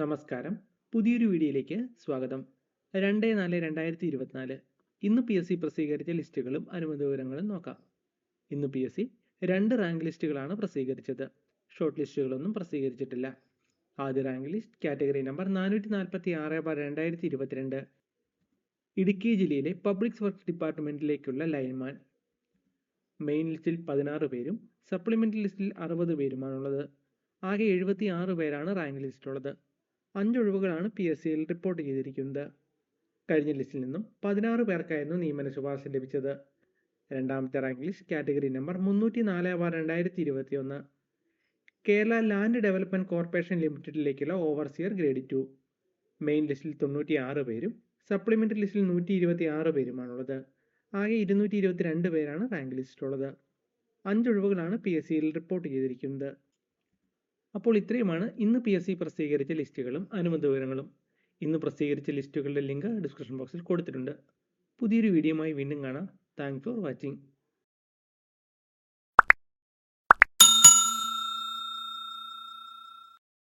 നമസ്കാരം. പുതിയൊരു വീഡിയോയിലേക്ക് സ്വാഗതം. രണ്ട് നാല് രണ്ടായിരത്തി ഇരുപത്തിനാല് ഇന്ന് പി എസ് സി പ്രസിദ്ധീകരിച്ച ലിസ്റ്റുകളും അനുമതി വിവരങ്ങളും നോക്കാം. ഇന്ന് പി എസ് സി രണ്ട് റാങ്ക് ലിസ്റ്റുകളാണ് പ്രസിദ്ധീകരിച്ചത്. ഷോർട്ട് ലിസ്റ്റുകളൊന്നും പ്രസിദ്ധീകരിച്ചിട്ടില്ല. ആദ്യ റാങ്ക് ലിസ്റ്റ് കാറ്റഗറി നമ്പർ നാനൂറ്റി നാൽപ്പത്തി ആറ് ബാർ രണ്ടായിരത്തി ഇരുപത്തിരണ്ട് ഇടുക്കി ജില്ലയിലെ പബ്ലിക് വർക്ക് ഡിപ്പാർട്ട്മെന്റിലേക്കുള്ള ലൈൻമാൻ. മെയിൻ ലിസ്റ്റിൽ പതിനാറ് പേരും സപ്ലിമെന്ററി ലിസ്റ്റിൽ അറുപത് പേരുമാണുള്ളത്. ആകെ എഴുപത്തി ആറ് പേരാണ് റാങ്ക് ലിസ്റ്റിലുള്ളത്. അഞ്ചൊഴിവുകളാണ് പി എസ് സിയിൽ റിപ്പോർട്ട് ചെയ്തിരിക്കുന്നത്. കഴിഞ്ഞ ലിസ്റ്റിൽ നിന്നും പതിനാറ് പേർക്കായിരുന്നു നിയമന ശുപാർശ ലഭിച്ചത്. രണ്ടാമത്തെ റാങ്ക് ലിസ്റ്റ് കാറ്റഗറി നമ്പർ മുന്നൂറ്റി നാല് ബാർ രണ്ടായിരത്തി ഇരുപത്തി ഒന്ന് കേരള ലാൻഡ് ഡെവലപ്മെന്റ് കോർപ്പറേഷൻ ലിമിറ്റഡിലേക്കുള്ള ഓവർസിയർ ഗ്രേഡ് ടു മെയിൻ ലിസ്റ്റിൽ തൊണ്ണൂറ്റി ആറ് പേരും സപ്ലിമെന്ററി ലിസ്റ്റിൽ നൂറ്റി ഇരുപത്തി ആറ് പേരുമാണുള്ളത്. ആകെ ഇരുന്നൂറ്റി ഇരുപത്തി രണ്ട് പേരാണ് റാങ്ക് ലിസ്റ്റിലുള്ളത് അഞ്ചൊഴിവുകളാണ് പി എസ് സിയിൽ റിപ്പോർട്ട് ചെയ്തിരിക്കുന്നത്. അപ്പോൾ ഇത്രയുമാണ് ഇന്ന് പി എസ് സി പ്രസിദ്ധീകരിച്ച ലിസ്റ്റുകളും അനുബന്ധ വിവരങ്ങളും. ഇന്ന് പ്രസിദ്ധീകരിച്ച ലിസ്റ്റുകളുടെ ലിങ്ക് ഡിസ്ക്രിപ്ഷൻ ബോക്സിൽ കൊടുത്തിട്ടുണ്ട്. പുതിയൊരു വീഡിയോയുമായി വീണ്ടും കാണാം. Thanks for watching